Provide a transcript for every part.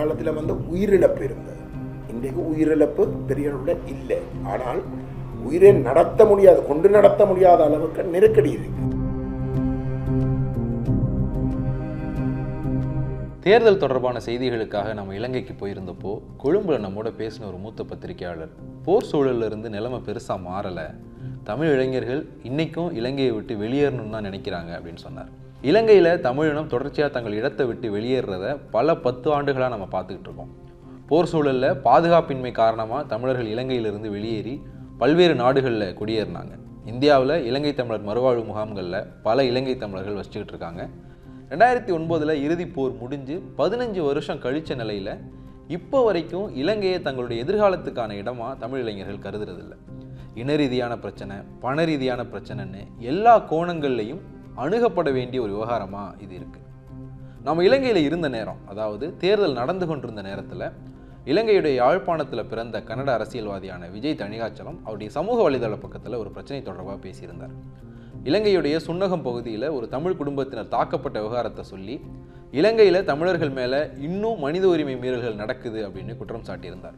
காலத்தில் வந்து உயிரிழப்பு இருந்தது. இன்றைக்கு உயிரிழப்பு பெரிய அளவில் இல்லை. ஆனால் உயிரை நடத்த முடியாது கொண்டு நடத்த முடியாத அளவுக்கு நெருக்கடி இருக்கு. தேர்தல் தொடர்பான செய்திகளுக்காக நம்ம இலங்கைக்கு போயிருந்தப்போ கொழும்புல நம்மோட பேசின ஒரு மூத்த பத்திரிகையாளர் போர் சூழல்ல இருந்து நிலைமை பெருசா மாறல. தமிழ் இளைஞர்கள் இன்னைக்கும் இலங்கையை விட்டு வெளியேறணும்னு தான் நினைக்கிறாங்க அப்படின்னு சொன்னார். இலங்கையில் தமிழினம் தொடர்ச்சியாக தங்கள் இடத்தை விட்டு வெளியேறத பல பத்து ஆண்டுகளாக நம்ம பார்த்துக்கிட்டு இருக்கோம். போர் சூழலில் பாதுகாப்பின்மை காரணமாக தமிழர்கள் இலங்கையிலிருந்து வெளியேறி பல்வேறு நாடுகளில் குடியேறினாங்க. இந்தியாவில் இலங்கை தமிழர் மறுவாழ்வு முகாம்களில் பல இலங்கை தமிழர்கள் வச்சுக்கிட்டு இருக்காங்க. ரெண்டாயிரத்தி ஒன்பதில் இறுதி போர் முடிஞ்சு பதினஞ்சு வருஷம் கழிச்ச நிலையில் இப்போ வரைக்கும் இலங்கையை தங்களுடைய எதிர்காலத்துக்கான இடமாக தமிழ் இளைஞர்கள் கருதுறதில்லை. இன ரீதியான பிரச்சனை பண ரீதியான பிரச்சனைன்னு எல்லா கோணங்கள்லையும் அணுகப்பட வேண்டிய ஒரு விவகாரமாக இது இருக்குது நம்ம இலங்கையில் இருந்த நேரம் அதாவது தேர்தல் நடந்து கொண்டிருந்த நேரத்தில் இலங்கையுடைய யாழ்ப்பாணத்தில் பிறந்த கன்னட அரசியல்வாதியான விஜய் தணிகாச்சலம் அவருடைய சமூக வலைதள பக்கத்தில் ஒரு பிரச்சனை தொடர்பாக பேசியிருந்தார். இலங்கையுடைய சுன்னகம் பகுதியில் ஒரு தமிழ் குடும்பத்தினர் தாக்கப்பட்ட விவகாரத்தை சொல்லி இலங்கையில் தமிழர்கள் மேலே இன்னும் மனித உரிமை மீறல்கள் நடக்குது அப்படின்னு குற்றம் சாட்டியிருந்தார்.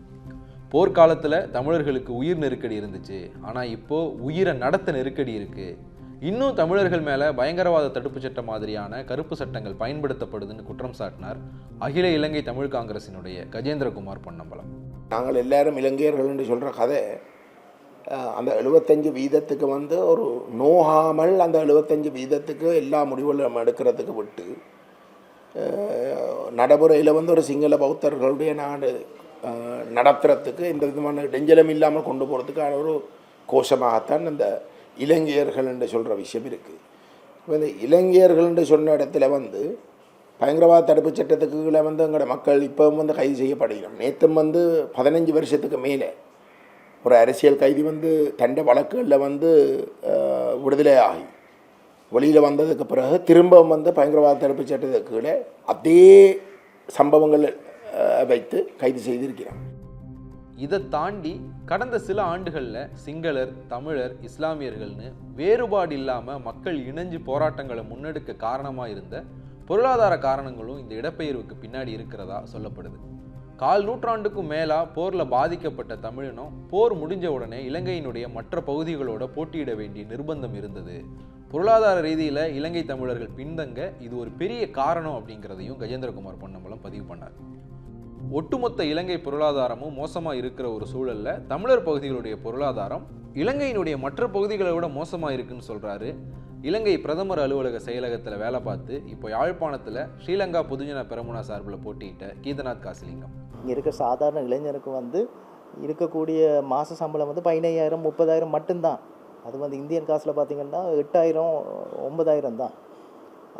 போர்க்காலத்தில் தமிழர்களுக்கு உயிர் நெருக்கடி இருந்துச்சு. ஆனால் இப்போது உயிரை நடத்த நெருக்கடி இருக்குது இன்னும் தமிழர்கள் மேலே பயங்கரவாத தடுப்புச் சட்டம் மாதிரியான கருப்பு சட்டங்கள் பயன்படுத்தப்படுதுன்னு குற்றம் சாட்டினார் அகில இலங்கை தமிழ் காங்கிரசினுடைய கஜேந்திரகுமார் பொன்னம்பலம். நாங்கள் எல்லாரும் இலங்கையர்கள் என்று சொல்கிற கதை அந்த எழுபத்தஞ்சு வீதத்துக்கு வந்து ஒரு நோகாமல் அந்த எழுபத்தஞ்சு வீதத்துக்கு எல்லா முடிவுகளும் நம்ம எடுக்கிறதுக்கு விட்டு நடைமுறையில் வந்து ஒரு சிங்கள பௌத்தர்களுடைய நாடு நடத்துகிறதுக்கு நடத்துறதுக்கு விதமான இடைஞ்சலம் இல்லாமல் கொண்டு போகிறதுக்கான ஒரு கோஷமாகத்தான் அந்த இலங்கையர்கள் என்று சொல்கிற விஷயம் இருக்குது இப்போ இந்த இலங்கையர்கள் என்று சொன்ன இடத்துல வந்து பயங்கரவாத தடுப்புச் சட்டத்துக்கு கீழே வந்து எங்களோட மக்கள் இப்போவும் வந்து கைது செய்யப்படுகிறோம் நேற்றும் வந்து பதினஞ்சு வருஷத்துக்கு மேலே ஒரு அரசியல் கைதி வந்து தண்ட வழக்குகளில் வந்து விடுதலை ஆகி வெளியில் வந்ததுக்கு பிறகு திரும்பவும் வந்து பயங்கரவாத தடுப்புச் சட்டத்துக்கு கீழே அதே சம்பவங்கள் வைத்து கைது செய்திருக்கிறான் இதை தாண்டி கடந்த சில ஆண்டுகளில் சிங்களர் தமிழர் இஸ்லாமியர்கள்னு வேறுபாடு இல்லாமல் மக்கள் இணைஞ்சு போராட்டங்களை முன்னெடுக்க காரணமாக இருந்த பொருளாதார காரணங்களும் இந்த இடப்பெயர்வுக்கு பின்னாடி இருக்கிறதா சொல்லப்படுது. கால் நூற்றாண்டுக்கும் மேலா போரில் பாதிக்கப்பட்ட தமிழினம் போர் முடிஞ்ச உடனே இலங்கையினுடைய மற்ற பகுதிகளோட போட்டியிட வேண்டிய நிர்பந்தம் இருந்தது. பொருளாதார ரீதியில் இலங்கை தமிழர்கள் பின்தங்க இது ஒரு பெரிய காரணம் அப்படிங்கிறதையும் கஜேந்திரகுமார் பொன்னம்பலம் பதிவு பண்ணார். ஒட்டுமொத்த இலங்கை பொருளாதாரமும் மோசமாக இருக்கிற ஒரு சூழலில் தமிழர் பகுதிகளுடைய பொருளாதாரம் இலங்கையினுடைய மற்ற பகுதிகளை விட மோசமாக இருக்குன்னு சொல்கிறாரு இலங்கை பிரதமர் அலுவலக செயலகத்தில் வேலை பார்த்து இப்போ யாழ்ப்பாணத்தில் ஸ்ரீலங்கா பொதுஜன பெரமுனா சார்பில் போட்டியிட்ட கீதநாத் காசிலிங்கம். இங்கே இருக்க சாதாரண இளைஞருக்கு வந்து இருக்கக்கூடிய மாத சம்பளம் வந்து பதினையாயிரம் முப்பதாயிரம் மட்டும்தான். அது வந்து இந்தியன் காசில் பார்த்தீங்கன்னா எட்டாயிரம் ஒன்பதாயிரம் தான்.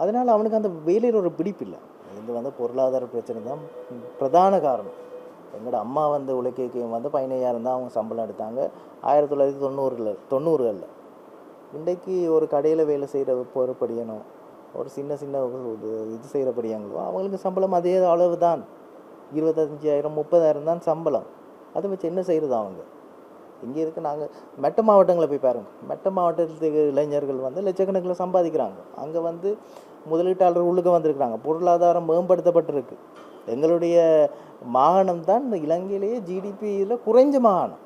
அதனால் அவனுக்கு அந்த வேலையில் ஒரு பிடிப்பு இல்லை. இது வந்து பொருளாதார பிரச்சனை தான். பிரதான காரணம். எங்களோட அம்மா வந்து உழைக்கையும் வந்து பதினையாயிரம் தான் அவங்க சம்பளம் எடுத்தாங்க. ஆயிரத்தி தொள்ளாயிரத்தி தொண்ணூறில் தொண்ணூறுகளில். இன்றைக்கு ஒரு கடையில் வேலை செய்கிற பொறுப்படியணும் ஒரு சின்ன சின்ன ஒரு இது செய்கிறபடியாங்களோ அவங்களுக்கு சம்பளம் அதே அளவு தான் இருபத்தஞ்சாயிரம் முப்பதாயிரம் தான் சம்பளம். அதை வச்சு என்ன செய்கிறது அவங்க? இங்கே இருக்க நாங்கள் மெட்ட மாவட்டங்களை போய் பாருங்க. மெட்ட மாவட்டத்துக்கு இளைஞர்கள் வந்து லட்சக்கணக்கில் சம்பாதிக்கிறாங்க. அங்கே வந்து முதலீட்டாளர் உள்ளுக்க வந்திருக்கிறாங்க. பொருளாதாரம் மேம்படுத்தப்பட்டிருக்கு. எங்களுடைய மாகாணம் தான் இந்த இலங்கையிலேயே ஜிடிபியில் குறைஞ்ச மாகாணம்.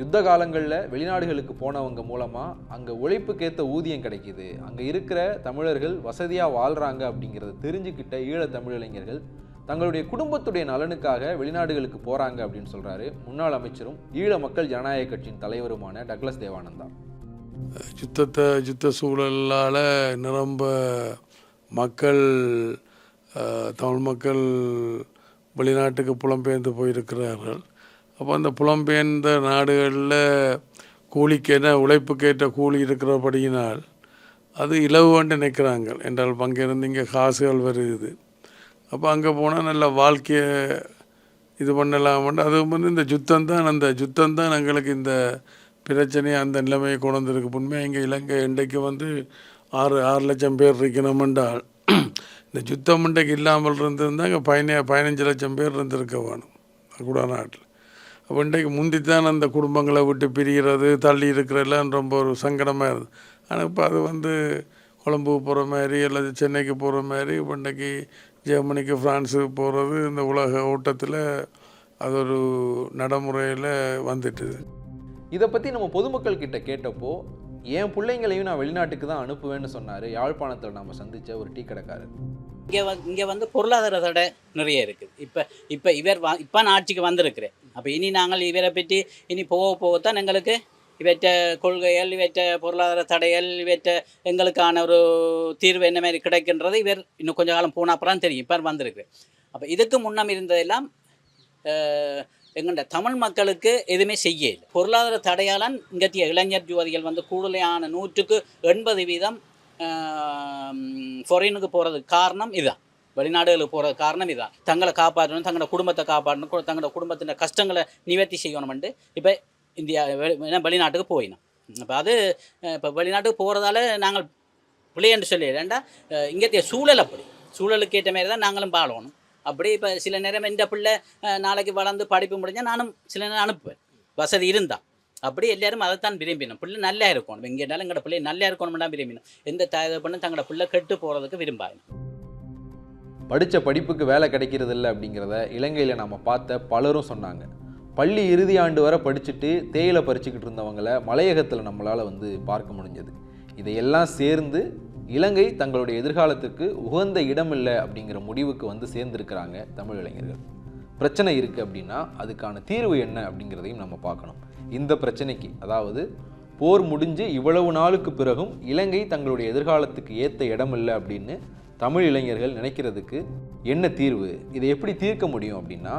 யுத்த காலங்களில் வெளிநாடுகளுக்கு போனவங்க மூலமாக அங்கே உழைப்புக்கேற்ற ஊதியம் கிடைக்கிது. அங்கே இருக்கிற தமிழர்கள் வசதியாக வாழ்கிறாங்க அப்படிங்கிறத தெரிஞ்சுக்கிட்ட ஈழத் தமிழ் இளைஞர்கள் தங்களுடைய குடும்பத்துடைய நலனுக்காக வெளிநாடுகளுக்கு போகிறாங்க அப்படின்னு சொல்கிறாரு முன்னாள் அமைச்சரும் ஈழ மக்கள் ஜனநாயக கட்சியின் தலைவருமான டக்ளஸ் தேவானந்தா. யுத்தத்தை யுத்த சூழலால் நிரம்ப மக்கள் தமிழ் மக்கள் வெளிநாட்டுக்கு புலம்பெயர்ந்து போயிருக்கிறார்கள். அப்போ அந்த புலம்பெயர்ந்த நாடுகளில் கூலிக்கேற்ற உழைப்புக்கேற்ற கூலி இருக்கிறபடியினால் அது இலவுவண்டு நினைக்கிறாங்க. என்றால் அங்கேருந்து இங்கே காசுகள் வருது அப்போ அங்கே போனால் நல்ல வாழ்க்கையை இது பண்ணலாம் அது வந்து இந்த யுத்தம் தான் அந்த யுத்தம் தான் எங்களுக்கு இந்த பிரச்சனையை அந்த நிலைமையை கொண்டு வந்திருக்கு. உண்மையாக இங்கே இலங்கை இன்றைக்கு வந்து ஆறு ஆறு லட்சம் பேர் இருக்கணும்ன்றால் இந்த யுத்தம் இன்றைக்கு இல்லாமல் இருந்திருந்தால் இங்கே பதினே பதினஞ்சு லட்சம் பேர் இருந்திருக்க வேணும். கூட நாட்டில். அப்போ இன்றைக்கு முந்தித்தான் அந்த குடும்பங்களை விட்டு பிரிகிறது தள்ளி இருக்கிறதெல்லாம் ரொம்ப ஒரு சங்கடமாக இருந்தது. ஆனால் இப்போ அது வந்து கொழம்புக்கு போகிற மாதிரி அல்லது சென்னைக்கு போகிற மாதிரி இப்போ இன்றைக்கி ஜெர்மனிக்கு ஃப்ரான்ஸுக்கு போகிறது இந்த உலக ஓட்டத்தில் அது ஒரு நடைமுறையில் வந்துட்டுது. இதை பற்றி நம்ம பொதுமக்கள் கிட்ட கேட்டப்போ என் பிள்ளைங்களையும் நான் வெளிநாட்டுக்கு தான் அனுப்புவேன்னு சொன்னார். யாழ்ப்பாணத்தில் நம்ம சந்திச்ச ஒரு டீ கடைக்காரர். இங்கே வந்து இங்கே வந்து பொருளாதார தடை நிறைய இருக்குது. இப்போ இப்போ இவர் வா இப்போ நான் ஆட்சிக்கு வந்திருக்கிறேன். அப்போ இனி நாங்கள் இவரை பற்றி இனி போக போகத்தான் எங்களுக்கு இவற்ற கொள்கைகள் இவற்ற பொருளாதார தடைகள் இவற்ற எங்களுக்கான ஒரு தீர்வு என்ன மாதிரி கிடைக்கின்றது இவர் இன்னும் கொஞ்ச காலம் போன அப்புறம் தெரியும். இப்போ வந்திருக்கு. அப்போ இதுக்கு முன்னம் இருந்ததெல்லாம் எங்கள்ட தமிழ் மக்களுக்கு எதுவுமே செய்ய பொருளாதார தடையாளன் இங்கத்திய இளைஞர் ஜோதிகள் வந்து கூடுதலான நூற்றுக்கு எண்பது வீதம் ஃபொரினுக்கு போகிறதுக்கு காரணம் இதுதான். வெளிநாடுகளுக்கு போகிறது காரணம் இதுதான். தங்களை காப்பாற்றணும் தங்களோட குடும்பத்தை காப்பாற்றணும் தங்களோட குடும்பத்தின் கஷ்டங்களை நிவர்த்தி செய்யணும்ட்டு இப்போ இந்தியா வெளி- வெளிநாட்டுக்கு போயினோம். அப்போ அது இப்போ வெளிநாட்டுக்கு போகிறதால நாங்கள் பிள்ளைன்னு சொல்லி ஏன்டா இங்கே சூழல் அப்படி. சூழலுக்கு ஏற்ற மாதிரி தான் நாங்களும் வாழணும். அப்படி இப்போ சில நேரம் இந்த பிள்ளை நாளைக்கு வளர்ந்து படிப்பு முடிஞ்சால் நானும் சில நேரம் அனுப்புவேன். வசதி இருந்தால் அப்படி எல்லாரும் அதைத்தான் விரும்பினோம். பிள்ளை நல்லா இருக்கணும். எங்கே இருந்தாலும் எங்களோட பிள்ளை நல்லா இருக்கணும் தான் விரும்பினோம். எந்த தாய் பண்ணும் தங்களோட பிள்ளை கெட்டு போகிறதுக்கு விரும்பாங்க படித்த படிப்புக்கு வேலை கிடைக்கிறது இல்லை அப்படிங்கிறத இலங்கையில் நம்ம பார்த்த பலரும் சொன்னாங்க. பள்ளி இறுதி ஆண்டு வரை படிச்சுட்டு தேயிலை பறிச்சுக்கிட்டு இருந்தவங்களை மலையகத்தில் நம்மளால் வந்து பார்க்க முடிஞ்சது. இதையெல்லாம் சேர்ந்து இலங்கை தங்களுடைய எதிர்காலத்துக்கு உகந்த இடம் இல்லை அப்படிங்கிற முடிவுக்கு வந்து சேர்ந்திருக்கிறாங்க தமிழ் இளைஞர்கள். பிரச்சனை இருக்குது அப்படின்னா அதுக்கான தீர்வு என்ன அப்படிங்கிறதையும் நம்ம பார்க்கணும். இந்த பிரச்சனைக்கு அதாவது போர் முடிஞ்சு இவ்வளவு நாளுக்கு பிறகும் இலங்கை தங்களுடைய எதிர்காலத்துக்கு ஏற்ற இடம் இல்லை அப்படின்னு தமிழ் இளைஞர்கள் நினைக்கிறதுக்கு என்ன தீர்வு? இதை எப்படி தீர்க்க முடியும் அப்படின்னா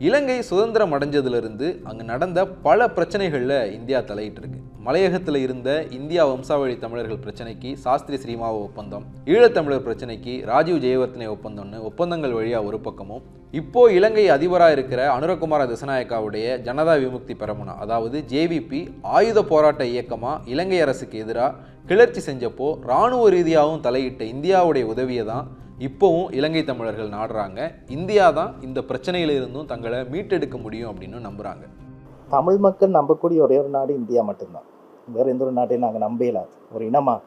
இலங்கை சுதந்திரம் அடைஞ்சதுலேருந்து அங்கே நடந்த பல பிரச்சனைகளில் இந்தியா தலையிட்டுருக்கு. மலையகத்தில் இருந்த இந்தியா வம்சாவழி தமிழர்கள் பிரச்சனைக்கு சாஸ்திரி ஸ்ரீமாவ ஒப்பந்தம் ஈழத்தமிழர் பிரச்சனைக்கு ராஜீவ் ஜெயவர்த்தனை ஒப்பந்தம்னு ஒப்பந்தங்கள் வழியாக ஒரு பக்கமும் இப்போ இலங்கை அதிபராக இருக்கிற அனுரகுமார திசநாயக்காவுடைய ஜனதா விமுக்தி பெரமுனா அதாவது ஜேவிபி ஆயுத போராட்ட இயக்கமாக இலங்கை அரசுக்கு எதிராக கிளர்ச்சி செஞ்சப்போ இராணுவ ரீதியாகவும் தலையிட்ட இந்தியாவுடைய உதவியை தான் இப்போவும் இலங்கை தமிழர்கள் நாடுறாங்க. இந்தியா தான் இந்த பிரச்சனையிலிருந்தும் தங்களை மீட்டெடுக்க முடியும் அப்படின்னு நம்புகிறாங்க தமிழ் மக்கள் நம்பக்கூடிய ஒரே ஒரு நாடு இந்தியா மட்டும்தான். வேறு எந்த ஒரு நாட்டையும் நாங்கள் நம்பலாது ஒரு இனமாக.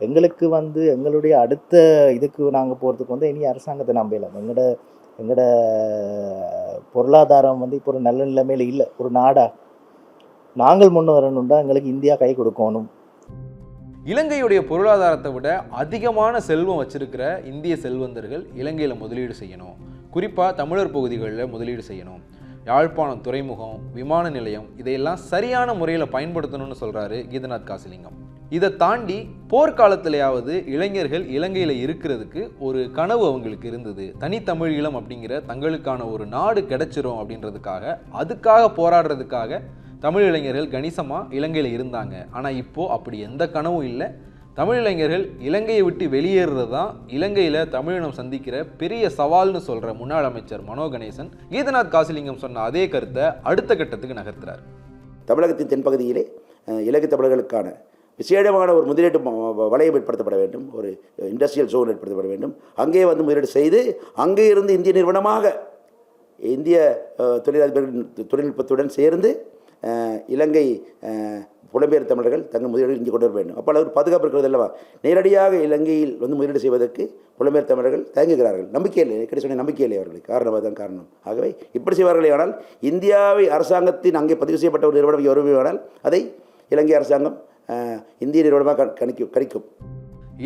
எங்களுக்கு வந்து எங்களுடைய அடுத்த இதுக்கு நாங்கள் போகிறதுக்கு வந்து இனி அரசாங்கத்தை நம்பலாம் எங்களோட எங்களோட பொருளாதாரம் வந்து இப்போ ஒரு நல்ல நிலைமையில் இல்லை. ஒரு நாடாக நாங்கள் முன்னே வரணும்டா எங்களுக்கு இந்தியா கை கொடுக்கணும். இலங்கையுடைய பொருளாதாரத்தை விட அதிகமான செல்வம் வச்சிருக்கிற இந்திய செல்வந்தர்கள் இலங்கையில் முதலீடு செய்யணும். குறிப்பாக தமிழர் பகுதிகளில் முதலீடு செய்யணும். யாழ்ப்பாணம் துறைமுகம் விமான நிலையம் இதையெல்லாம் சரியான முறையில் பயன்படுத்தணும்னு சொல்கிறாரு கீதநாத் காசிலிங்கம். இதை தாண்டி போர்க்காலத்திலேயாவது இளைஞர்கள் இலங்கையில் இருக்கிறதுக்கு ஒரு கனவு அவங்களுக்கு இருந்தது. தனித்தமிழ் ஈழம் அப்படிங்கிற தங்களுக்கான ஒரு நாடு கிடைச்சிரும் அப்படின்றதுக்காக அதுக்காக போராடுறதுக்காக தமிழ் இளைஞர்கள் கணிசமாக இலங்கையில் இருந்தாங்க. ஆனால் இப்போது அப்படி எந்த கனவும் இல்லை. தமிழ் இளைஞர்கள் இலங்கையை விட்டு வெளியேறுறது தான் இலங்கையில் தமிழினம் சந்திக்கிற பெரிய சவால்னு சொல்கிற முன்னாள் அமைச்சர் மனோ கணேசன் கீதநாத் காசிலிங்கம் சொன்ன அதே கருத்தை அடுத்த கட்டத்துக்கு நகர்த்துறார். தமிழகத்தின் தென்பகுதியிலே இலங்கை தமிழர்களுக்கான விசேடமான ஒரு முதலீட்டு ம- வளையம் ஏற்படுத்தப்பட வேண்டும். ஒரு இண்டஸ்ட்ரியல் ஜோன் ஏற்படுத்தப்பட வேண்டும். அங்கே வந்து முதலீடு செய்து அங்கே இருந்து இந்திய நிறுவனமாக இந்திய தொழிலதிபர்கள் தொழில்நுட்பத்துடன் சேர்ந்து இலங்கை புலம்பெயர் தமிழர்கள் தங்கள் முதலீடு இங்கே கொண்டு வர வேண்டும். அப்போ அளவு பாதுகாப்பு இருக்கிறது அல்லவா? நேரடியாக இலங்கையில் வந்து முதலீடு செய்வதற்கு புலம்பெயர் தமிழர்கள் தயங்குகிறார்கள். நம்பிக்கை இல்லை. கிடை சொன்ன நம்பிக்கை இல்லை அவர்களுக்கு. காரணமாக தான் காரணம். ஆகவே இப்படி செய்வார்களே ஆனால் இந்தியாவை அரசாங்கத்தின் அங்கே பதிவு செய்யப்பட்ட ஒரு நிறுவனம் வருவானால் அதை இலங்கை அரசாங்கம் இந்திய நிறுவனமாக கணிக்கும் கணிக்கும்.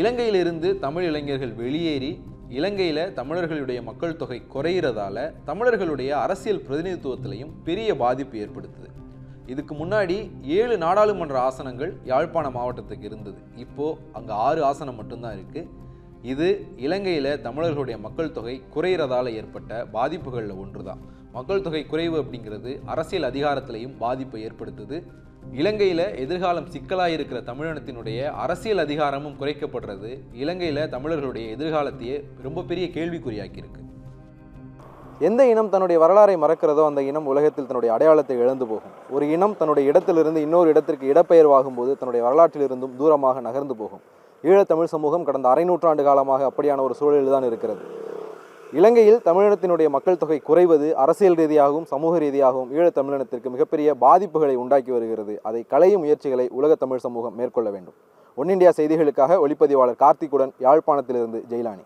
இலங்கையிலிருந்து தமிழ் இளைஞர்கள் வெளியேறி இலங்கையில் தமிழர்களுடைய மக்கள் தொகை குறையிறதால தமிழர்களுடைய அரசியல் பிரதிநிதித்துவத்திலையும் பெரிய பாதிப்பு ஏற்படுத்துது. இதுக்கு முன்னாடி ஏழு நாடாளுமன்ற ஆசனங்கள் யாழ்ப்பாண மாவட்டத்துக்கு இருந்தது. இப்போது அங்கே ஆறு ஆசனம் மட்டும்தான் இருக்குது இது இலங்கையில் தமிழர்களுடைய மக்கள் தொகை குறையிறதால ஏற்பட்ட பாதிப்புகளில் ஒன்று தான் மக்கள் தொகை குறைவு அப்படிங்கிறது அரசியல் அதிகாரத்திலையும் பாதிப்பை ஏற்படுத்துது. இலங்கையில் எதிர்காலம் சிக்கலாக இருக்கிற தமிழினத்தினுடைய அரசியல் அதிகாரமும் குறைக்கப்படுறது இலங்கையில் தமிழர்களுடைய எதிர்காலத்தையே ரொம்ப பெரிய கேள்விக்குறியாக்கியிருக்கு. எந்த இனம் தன்னுடைய வரலாறை மறக்கிறதோ அந்த இனம் உலகத்தில் தன்னுடைய அடையாளத்தை இழந்து போகும். ஒரு இனம் தன்னுடைய இடத்திலிருந்து இன்னொரு இடத்திற்கு இடப்பெயர்வாகும் போது தன்னுடைய வரலாற்றிலிருந்தும் தூரமாக நகர்ந்து போகும். ஈழத்தமிழ் சமூகம் கடந்த அரை நூற்றாண்டு காலமாக அப்படியான ஒரு சூழலில் தான் இருக்கிறது. இலங்கையில் தமிழினத்தினுடைய மக்கள் தொகை குறைவது அரசியல் ரீதியாகவும் சமூக ரீதியாகவும் ஈழத் தமிழினத்திற்கு மிகப்பெரிய பாதிப்புகளை உண்டாக்கி வருகிறது. அதை களையும் முயற்சிகளை உலக தமிழ் சமூகம் மேற்கொள்ள வேண்டும். ஒன் இந்தியா செய்திகளுக்காக ஒளிப்பதிவாளர் கார்த்திக்குடன் யாழ்ப்பாணத்திலிருந்து ஜெயிலானி.